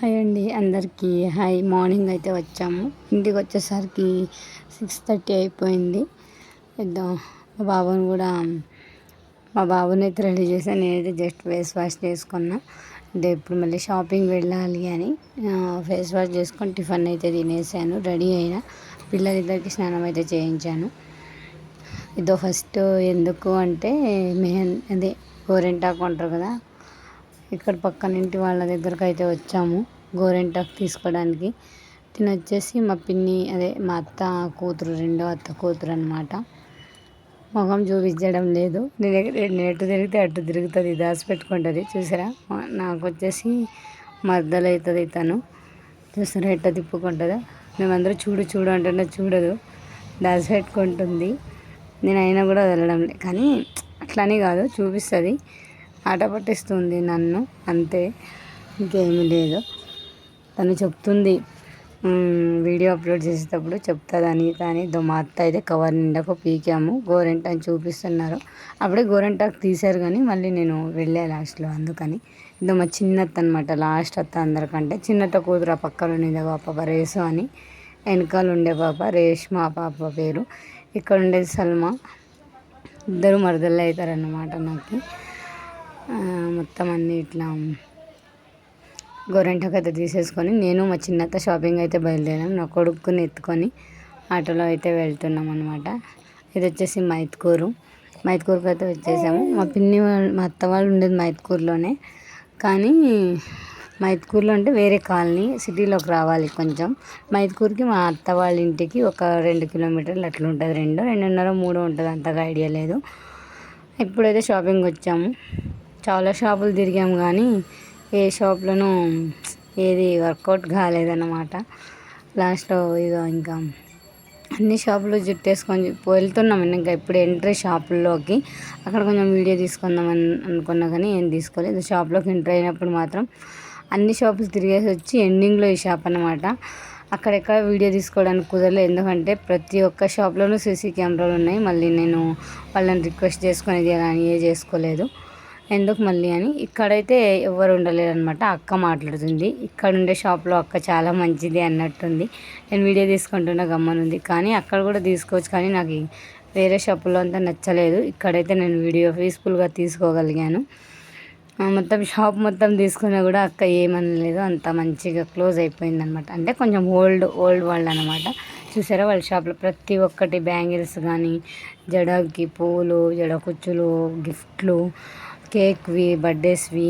Hi అండి అందరికీ. Hi morning అయితే వచ్చాము. ఇంటికి వచ్చేసరికి సిక్స్ థర్టీ అయిపోయింది. ఇద్దాం మా బాబుని కూడా మా బాబుని అయితే రెడీ చేశాను నేనైతే జస్ట్ ఫేస్ వాష్ చేసుకున్నా. అంటే ఇప్పుడు మళ్ళీ షాపింగ్ వెళ్ళాలి అని ఫేస్ వాష్ చేసుకొని టిఫిన్ అయితే తినేసాను. రెడీ అయినా పిల్లలిద్దరికి స్నానం అయితే చేయించాను. ఇదో ఫస్ట్ ఎందుకు అంటే మెహన్ అదే గోరెంటాకు అంటారు కదా ఇక్కడ పక్కన ఇంటి వాళ్ళ దగ్గరకు అయితే వచ్చాము గోరింటాకు తీసుకోవడానికి. తిని వచ్చేసి మా పిన్ని అదే మా అత్త కూతురు రెండో అత్త కూతురు అనమాట మొహం చూపించడం లేదు. నేను ఎటు తిరిగితే అటు తిరుగుతుంది దాచిపెట్టుకుంటుంది చూసారా? నాకు వచ్చేసి మర్దలు అవుతుంది తను. చూసారా ఎట్ట తిప్పుకుంటుందో? మేమందరూ చూడు చూడు అంటున్నా చూడదు. దాచిపెట్టుకుంటుంది నేను అయినా కూడా వదలడం లేదు కానీ అట్లని కాదు చూపిస్తుంది. ఆట పట్టిస్తుంది నన్ను అంతే. ఇంకేమీ లేదు. తను చెప్తుంది వీడియో అప్లోడ్ చేసేటప్పుడు చెప్తుందని కానీ మా అత్త అయితే కవర్ నిండాకు పీకాము. గోరెంటాకు చూపిస్తున్నారు. అప్పుడే గోరెంటాకు తీశారు కానీ మళ్ళీ నేను వెళ్ళే లాస్ట్లో అందుకని. ఇదో మా చిన్నత్త అనమాట లాస్ట్ అత్త అందరికంటే. చిన్నత్త కూతురు ఆ పక్కన ఉండేది పాప రేసు అని. వెనకాల ఉండే పాప రేష్మా పాప పేరు. ఇక్కడ ఉండేది సల్మా. ఇద్దరు మరదళ్ళు అవుతారన్నమాట నాకు. మొత్తం అన్నీ ఇట్లా గోరెంటాకు అయితే తీసేసుకొని నేను మా చిన్నత్త షాపింగ్ అయితే బయలుదేరాం. నా కొడుకుని ఎత్తుకొని ఆటోలో అయితే వెళ్తున్నాం అనమాట ఇది వచ్చేసి మైత్కూరు. మైత్కూరుకి అయితే వచ్చేసాము. మా పిన్ని వాళ్ళు మా అత్త వాళ్ళు ఉండేది మైత్కూరులోనే. కానీ మైత్కూరులో అంటే వేరే కాలనీ సిటీలోకి రావాలి కొంచెం. మైత్కూరుకి మా అత్త వాళ్ళ ఇంటికి ఒక రెండు కిలోమీటర్లు అట్లా ఉంటుంది రెండు రెండున్నర మూడు ఉంటుంది. అంతగా ఐడియా లేదు. ఇప్పుడైతే షాపింగ్ వచ్చాము. చాలా షాపులు తిరిగాము కానీ ఏ షాప్లోనూ ఏది వర్కౌట్ కాలేదన్నమాట. లాస్ట్లో ఇక ఇంకా అన్ని షాపులు జుట్టేసుకొని వెళ్తున్నాం ఇంకా ఇప్పుడు ఎంట్రీ షాపుల్లోకి అక్కడ కొంచెం వీడియో తీసుకుందాం అని అనుకున్నా కానీ ఏం తీసుకోలేదు. షాప్లోకి ఎంటర్ అయినప్పుడు మాత్రం అన్ని షాపులు తిరిగేసి వచ్చి ఎండింగ్లో ఈ షాప్ అనమాట అక్కడెక్కడ వీడియో తీసుకోవడానికి కుదరలేదు. ఎందుకంటే ప్రతి ఒక్క షాప్లోనూ సీసీ కెమెరాలు ఉన్నాయి. మళ్ళీ నేను వాళ్ళని రిక్వెస్ట్ చేసుకునేది అలా ఏ చేసుకోలేదు. ఎందుకు మళ్ళీ అని. ఇక్కడైతే ఎవరు ఉండలేరు అనమాట అక్క మాట్లాడుతుంది. ఇక్కడ ఉండే షాప్లో అక్క చాలా మంచిది అన్నట్టుంది. నేను వీడియో తీసుకుంటున్న గమ్మనుంది కానీ అక్కడ కూడా తీసుకోవచ్చు. కానీ నాకు వేరే షాపులో అంతా నచ్చలేదు. ఇక్కడైతే నేను వీడియో పీస్ఫుల్గా తీసుకోగలిగాను. మొత్తం షాప్ మొత్తం తీసుకున్నా కూడా అక్క ఏమనలేదు. అంత మంచిగా క్లోజ్ అయిపోయింది అనమాట అంటే కొంచెం ఓల్డ్ ఓల్డ్ వాళ్ళు అనమాట చూసారా వాళ్ళ షాప్లో ప్రతి ఒక్కటి బ్యాంగిల్స్ కానీ జడకి పూలు జడ కుచ్చులు గిఫ్ట్లు కేక్వి బర్త్డేస్వి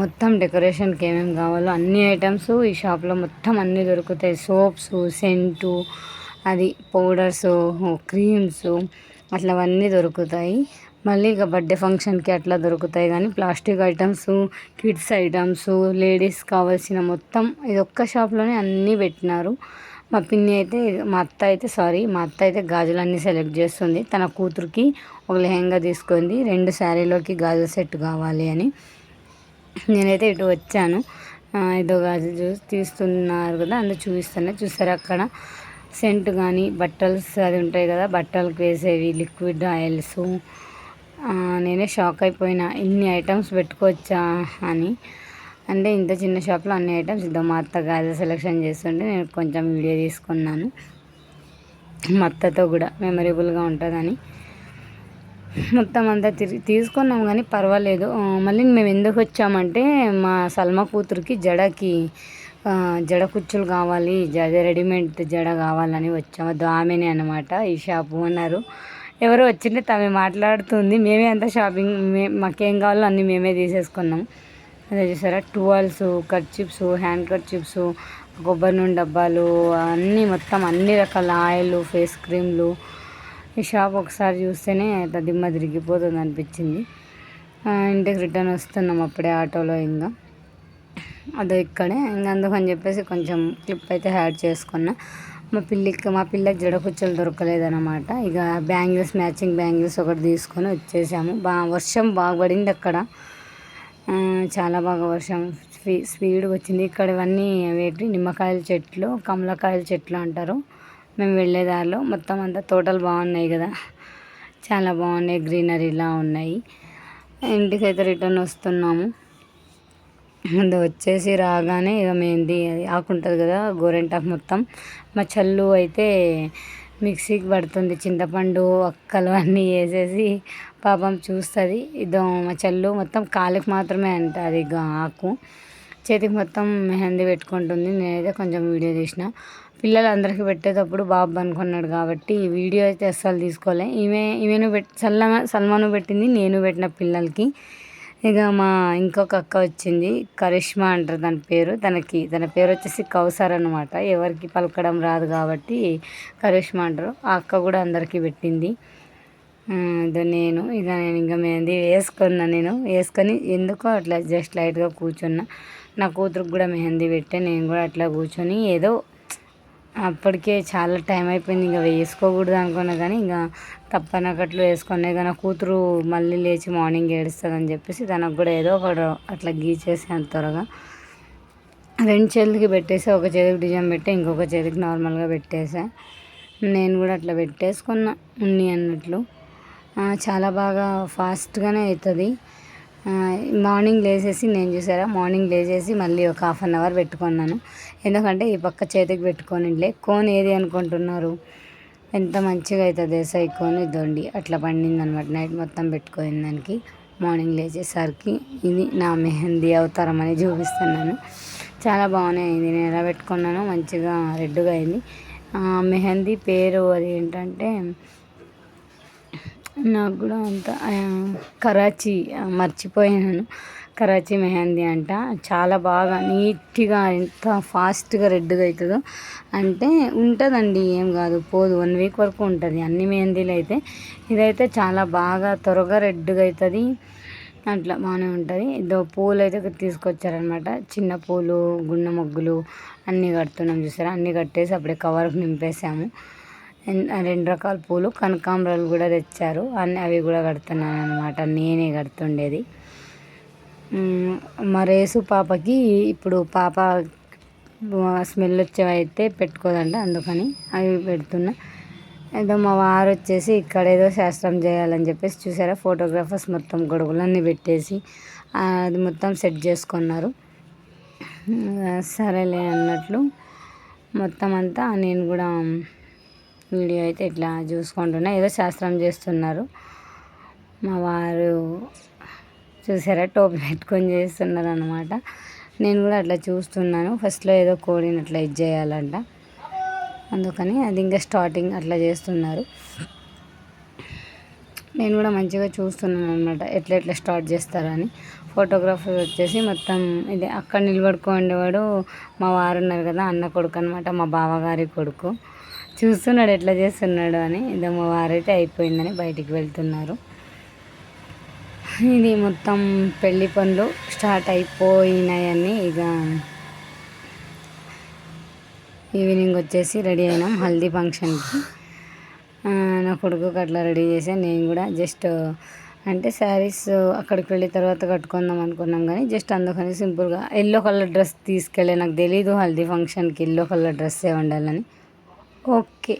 మొత్తం డెకరేషన్కి ఏమేమి కావాలో అన్ని ఐటమ్స్ ఈ షాప్లో మొత్తం అన్నీ దొరుకుతాయి. సోప్స్ సెంటు అది పౌడర్స్ క్రీమ్స్ అట్లా అవన్నీ దొరుకుతాయి. మళ్ళీ ఇక బర్త్డే ఫంక్షన్కి అట్లా దొరుకుతాయి కానీ plastic items kids items ladies కావాల్సిన మొత్తం ఇది ఒక్క షాప్లోనే అన్నీ పెట్టినారు. మా పిన్ని అయితే మా అత్త అయితే సారీ మా అత్త అయితే గాజులన్నీ సెలెక్ట్ చేస్తుంది. తన కూతురికి ఒక లెహంగా తీసుకుంది. రెండు శారీలోకి గాజుల సెట్ కావాలి అని. నేనైతే ఇటు వచ్చాను. ఏదో గాజు చూసి తీస్తున్నారు కదా అందులో చూపిస్తాను చూసారు అక్కడ? సెంట్ కానీ బట్టల్స్ అది ఉంటాయి కదా బట్టలకు వేసేవి లిక్విడ్ ఆయిల్స్ నేనే షాక్ అయిపోయినా. ఇన్ని ఐటమ్స్ పెట్టుకోవచ్చా అని. అంటే ఇంత చిన్న షాప్లో అన్ని ఐటమ్స్ ఇద్దాం. మా అత్త గాజు సెలెక్షన్ చేస్తుంటే నేను కొంచెం వీడియో తీసుకున్నాను. మా అత్తతో కూడా మెమరబుల్గా ఉంటుందని. మొత్తం అంతా తిరిగి తీసుకున్నాం కానీ పర్వాలేదు. మళ్ళీ మేము ఎందుకు వచ్చామంటే మా సల్మా కూతురికి జడకి జడ కుచ్చులు కావాలి జడ రెడీమేడ్ జడ కావాలని వచ్చాము ఆమెనే అనమాట ఈ షాప్ అన్నారు ఎవరో వచ్చింటే తమే మాట్లాడుతుంది. మేమే అంతా షాపింగ్ మే మాకేం కావాలో అన్నీ మేమే తీసేసుకున్నాము అదే చూసారా? టువాల్స్ చిప్స్ హ్యాండ్ చిప్స్ కొబ్బరి నూనె డబ్బాలు అన్నీ మొత్తం అన్ని రకాల ఆయిల్ ఫేస్ క్రీమ్లు ఈ షాప్ ఒకసారి చూస్తేనే దిమ్మ తిరిగిపోతుంది అనిపించింది. ఇంటికి రిటర్న్ వస్తున్నాం అప్పుడే ఆటోలో ఇంకా. అదే ఇక్కడే. ఇంకా అందుకని చెప్పేసి కొంచెం క్లిప్ అయితే యాడ్ చేసుకున్నా. మా పిల్లికి మా పిల్లకి జడకుచ్చలు దొరకలేదన్నమాట. ఇక బ్యాంగిల్స్ మ్యాచింగ్ బ్యాంగిల్స్ ఒకటి తీసుకొని వచ్చేసాము. బా వర్షం బాగా పడింది అక్కడ. చాలా బాగా వర్షం స్పీ వచ్చింది. ఇక్కడ ఇవన్నీ వేటి నిమ్మకాయల చెట్లు కమలకాయల చెట్లు అంటారు. మేము వెళ్ళే దారిలో మొత్తం అంతా తోటలు బాగున్నాయి కదా. చాలా బాగున్నాయి గ్రీనరీలా ఉన్నాయి. ఇంటికైతే రిటర్న్ వస్తున్నాము. అది వచ్చేసి రాగానే ఇక మెహందీ అది ఆకుంటుంది కదా గోరెంటాకు మొత్తం. మా చల్లు అయితే మిక్సీకి పడుతుంది చింతపండు అక్కలు అన్నీ వేసేసి పాపం చూస్తుంది. ఇదో మా చెల్లు మొత్తం కాలికి మాత్రమే అంట అది ఆకు. చేతికి మొత్తం మెహందీ పెట్టుకుంటుంది. నేనైతే కొంచెం వీడియో తీసిన. పిల్లలు అందరికీ పెట్టేటప్పుడు బాబు అనుకున్నాడు కాబట్టి వీడియో అయితే అస్సలు తీసుకోలే. ఈమె ఈమెను పెట్టి సల్మా సల్మాను పెట్టింది నేను పెట్టిన పిల్లలకి. ఇక మా ఇంకొక అక్క వచ్చింది కరిష్మా అంటారు తన పేరు తనకి తన పేరు వచ్చేసి కౌసర్ అనమాట ఎవరికి పలకడం రాదు కాబట్టి కరిష్మా అంటారు. ఆ అక్క కూడా అందరికీ పెట్టింది. ఇది నేను ఇక నేను ఇంకా మెహందీ వేసుకున్నా నేను. వేసుకొని ఎందుకో అట్లా జస్ట్ లైట్గా కూర్చున్నా. నా కూతురుకు కూడా మెహందీ పెట్టే నేను కూడా అట్లా కూర్చొని ఏదో అప్పటికే చాలా టైం అయిపోయింది. ఇంకా వేసుకోకూడదు అనుకున్నా కానీ ఇంకా తప్పనకట్లు వేసుకునే కానీ కూతురు మళ్ళీ లేచి మార్నింగ్ ఏడుస్తుందని చెప్పేసి తనకు కూడా ఏదో ఒకటి అట్లా గీచేసాను త్వరగా. రెండు చేతులకి పెట్టేసి ఒక చేతికి డిజైన్ పెట్టి ఇంకొక చేతికి నార్మల్గా పెట్టేసా. నేను కూడా అట్లా పెట్టేసుకున్నా ఉన్ని అన్నట్లు. చాలా బాగా ఫాస్ట్గానే అవుతుంది. మార్నింగ్ లేచేసి నేను చూసారా? మార్నింగ్ లేచేసి మళ్ళీ ఒక హాఫ్ అన్ అవర్ పెట్టుకున్నాను. ఎందుకంటే ఈ పక్క చేతికి పెట్టుకొని కోన్ ఏది అనుకుంటున్నారు? ఎంత మంచిగా అవుతుంది సై కోన్? దొండి అట్లా పండింది అనమాట నైట్ మొత్తం పెట్టుకుని దానికి మార్నింగ్ లేచేసరికి ఇది నా మెహందీ అవతారం అని చూపిస్తున్నాను. చాలా బాగానే అయింది. నేను ఎలా పెట్టుకున్నానో మంచిగా రెడ్గా అయింది. మెహందీ పేరు అది ఏంటంటే నాకు కూడా అంత కరాచీ మర్చిపోయాను. కరాచీ మెహందీ అంట. చాలా బాగా నీట్గా ఎంత ఫాస్ట్గా రెడ్గా అవుతుందో అంటే ఉంటుందండి ఏం కాదు. పోదు. వన్ వీక్ వరకు ఉంటుంది. అన్ని మెహందీలు అయితే. ఇదైతే చాలా బాగా త్వరగా రెడ్గా అవుతుంది అట్లా బాగానే ఉంటుంది. ఇదో పూలు అయితే తీసుకొచ్చారనమాట. చిన్న పూలు గుండె మొగ్గులు అన్నీ కడుతున్నాం చూసారా? అన్నీ కట్టేసి అప్పుడే కవర్కి నింపేసాము. రెండు రకాల పూలు కనకాంబరాలు కూడా తెచ్చారు. అన్నీ అవి కూడా కడుతున్నాను అనమాట నేనే కడుతుండేది. మా రేసు పాపకి ఇప్పుడు పాప స్మెల్ వచ్చేవైతే పెట్టుకోదంట అందుకని అవి పెడుతున్నా. ఏదో మా వారు వచ్చేసి ఇక్కడ ఏదో శాస్త్రం చేయాలని చెప్పేసి చూసారా? ఫోటోగ్రాఫర్స్ మొత్తం గొడుగులన్నీ పెట్టేసి అది మొత్తం సెట్ చేసుకున్నారు. సరేలే అన్నట్లు మొత్తం అంతా నేను కూడా వీడియో అయితే ఇట్లా చూసుకుంటున్నా. ఏదో శాస్త్రం చేస్తున్నారు. మా వారు చూసారా? టోపీ పెట్టుకొని చేస్తున్నారు అనమాట నేను కూడా అట్లా చూస్తున్నాను. ఫస్ట్లో ఏదో కోడిని అట్లా ఇది చేయాలంట. అందుకని అది ఇంకా స్టార్టింగ్ అట్లా చేస్తున్నారు. నేను కూడా మంచిగా చూస్తున్నాను అనమాట ఎట్లా ఎట్లా స్టార్ట్ చేస్తారని. ఫోటోగ్రాఫర్ వచ్చేసి మొత్తం ఇది అక్కడ నిలబడుకోండేవాడు మా వారు ఉన్నారు కదా అన్న కొడుకు అనమాట మా బావగారి కొడుకు. చూస్తున్నాడు ఎట్లా చేస్తున్నాడు అని. ఇదో మా వారైతే అయిపోయిందని బయటికి వెళ్తున్నారు. ఇది మొత్తం పెళ్ళి పనులు స్టార్ట్ అయిపోయినాయని ఇక ఈవినింగ్ వచ్చేసి రెడీ అయినాం హల్దీ ఫంక్షన్కి. నా కొడుకుకి అట్లా రెడీ చేసాను నేను కూడా జస్ట్ అంటే శారీస్ అక్కడికి వెళ్ళిన తర్వాత కట్టుకుందాం అనుకున్నాం కానీ జస్ట్ అందుకని సింపుల్గా ఎల్లో కలర్ డ్రెస్ తీసుకెళ్ళే నాకు తెలీదు హల్దీ ఫంక్షన్కి ఎల్లో కలర్ డ్రెస్సే ఉండాలని. ഓക്കെ.